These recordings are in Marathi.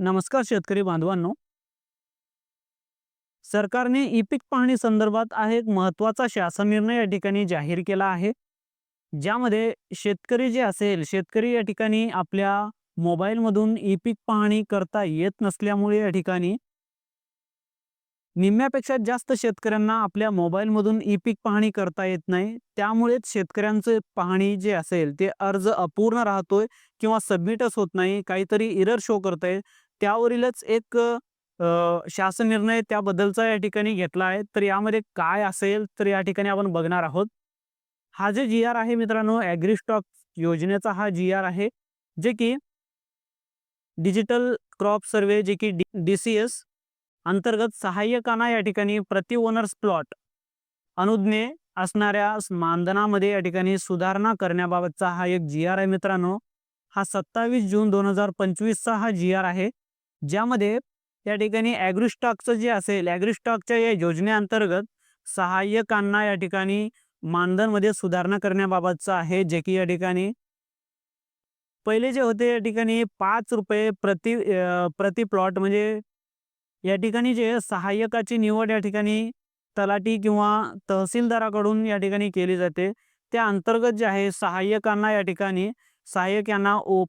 नमस्कार शेतकरी बांधवांनो. सरकारने ई पीक पाहणी संदर्भात हा एक महत्त्वाचा शासन निर्णय या ठिकाणी जाहीर केला आहे. ज्यामध्ये शेतकरी जे असेल शेतकरी या ठिकाणी आपल्या मोबाईलमधून ई पीक पाहणी करता येत नसल्यामुळे या ठिकाणी निम्म्यापेक्षा जास्त शेतकऱ्यांना आपल्या मोबाईलमधून ई पीक पाहणी करता येत नाही. त्यामुळेच शेतकऱ्यांचे पाहणी जे असेल ते अर्ज अपूर्ण राहतोय किंवा सबमिटच होत नाही. काहीतरी इरर शो करतंय त्यावरीलच एक शासन निर्णय त्याबद्दलचा या ठिकाणी घेतला आहे. तर यामध्ये काय असेल तर या ठिकाणी आपण बघणार आहोत. हा जे जी आर आहे मित्रांनो ॲग्रीस्टॉक योजनेचा हा जी आर आहे जे की डिजिटल क्रॉप सर्वे जे की डी सी एस अंतर्गत सहाय्यकांना या ठिकाणी प्रति ओनर्स प्लॉट अनुज्ञे असणाऱ्या मानधनामध्ये या ठिकाणी सुधारणा करण्याबाबतचा हा एक जी आर आहे मित्रांनो. हा सत्तावीस जून दोन हजार पंचवीसचा हा जी आर आहे. ज्यामध्ये या ठिकाणी ॲग्रिस्टॉकचं जे असेल ॲग्रिस्टॉकच्या या योजनेअंतर्गत सहाय्यकांना या ठिकाणी मानधनमध्ये सुधारणा करण्याबाबतचं आहे जे की या ठिकाणी पहिले जे होते या ठिकाणी पाच रुपये प्रति प्रति प्लॉट म्हणजे या ठिकाणी जे सहाय्यकाची निवड या ठिकाणी तलाठी किंवा तहसीलदाराकडून या ठिकाणी केली जाते. त्या अंतर्गत जे आहे सहाय्यकांना या ठिकाणी सहाय्यक यांना ओ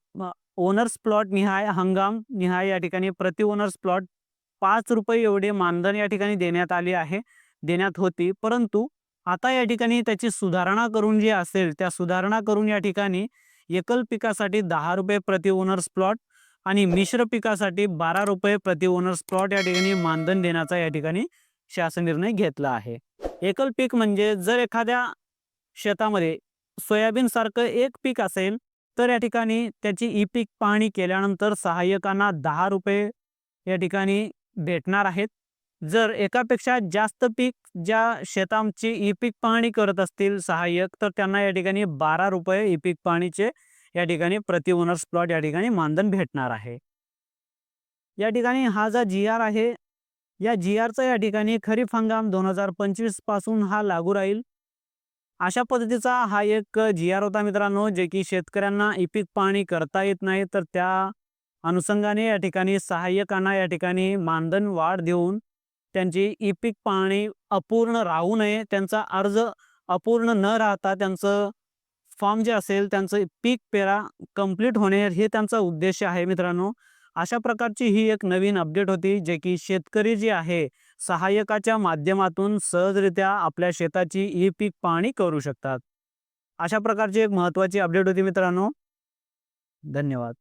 ओनर्स प्लॉट निहाय हंगाम निहाय या ठिकाणी प्रति ओनर्स प्लॉट पाच रुपये एवढे मानधन या ठिकाणी देण्यात आले आहे देण्यात होती. परंतु आता या ठिकाणी त्याची सुधारणा करून जी असेल त्या सुधारणा करून या ठिकाणी एकल पिकासाठी दहा रुपये प्रति ओनर्स प्लॉट आणि मिश्र पिकासाठी बारा रुपये प्रति ओनर्स प्लॉट या ठिकाणी मानधन देण्याचा या ठिकाणी शासन निर्णय घेतला आहे. एकल पीक म्हणजे जर एखाद्या शेतामध्ये सोयाबीन सारखं एक पीक असेल तर या ठिकाणी त्याची ई पीक पाहणी केल्यानंतर सहाय्यकांना दहा रुपये या ठिकाणी भेटणार आहेत. जर एकापेक्षा जास्त पीक ज्या शेतांची ई पीक पाहणी करत असतील सहाय्यक तर त्यांना या ठिकाणी बारा रुपये ई पीक पाहणीचे या ठिकाणी प्रति ओनर्स प्लॉट या ठिकाणी मानधन भेटणार आहे. या ठिकाणी हा जा जी आर आहे या जी आरचा या ठिकाणी खरीप हंगाम दोन हजार पंचवीसपासून हा लागू राहील. अशा पद्धतीचा हा एक जी आर होता मित्रांनो जे की शेतकऱ्यांना ई पाणी पाहणी करता येत नाही तर त्या अनुषंगाने या ठिकाणी सहाय्यकांना या ठिकाणी मानधन वाढ देऊन त्यांची ई पीक पाहणी अपूर्ण राहू नये त्यांचा अर्ज अपूर्ण न राहता त्यांचं फॉर्म जे असेल त्यांचं पीक पेरा कंप्लीट होणे हे त्यांचा उद्देश आहे मित्रांनो. अशा प्रकारची ही एक नवीन अपडेट होती जे की शेतकरी जे आहे सहाय्यकाच्या माध्यमातून सहजरित्या आपल्या शेताची ई पीक पाहणी करू शकतात. अशा प्रकारची एक महत्त्वाची अपडेट होती मित्रांनो. धन्यवाद.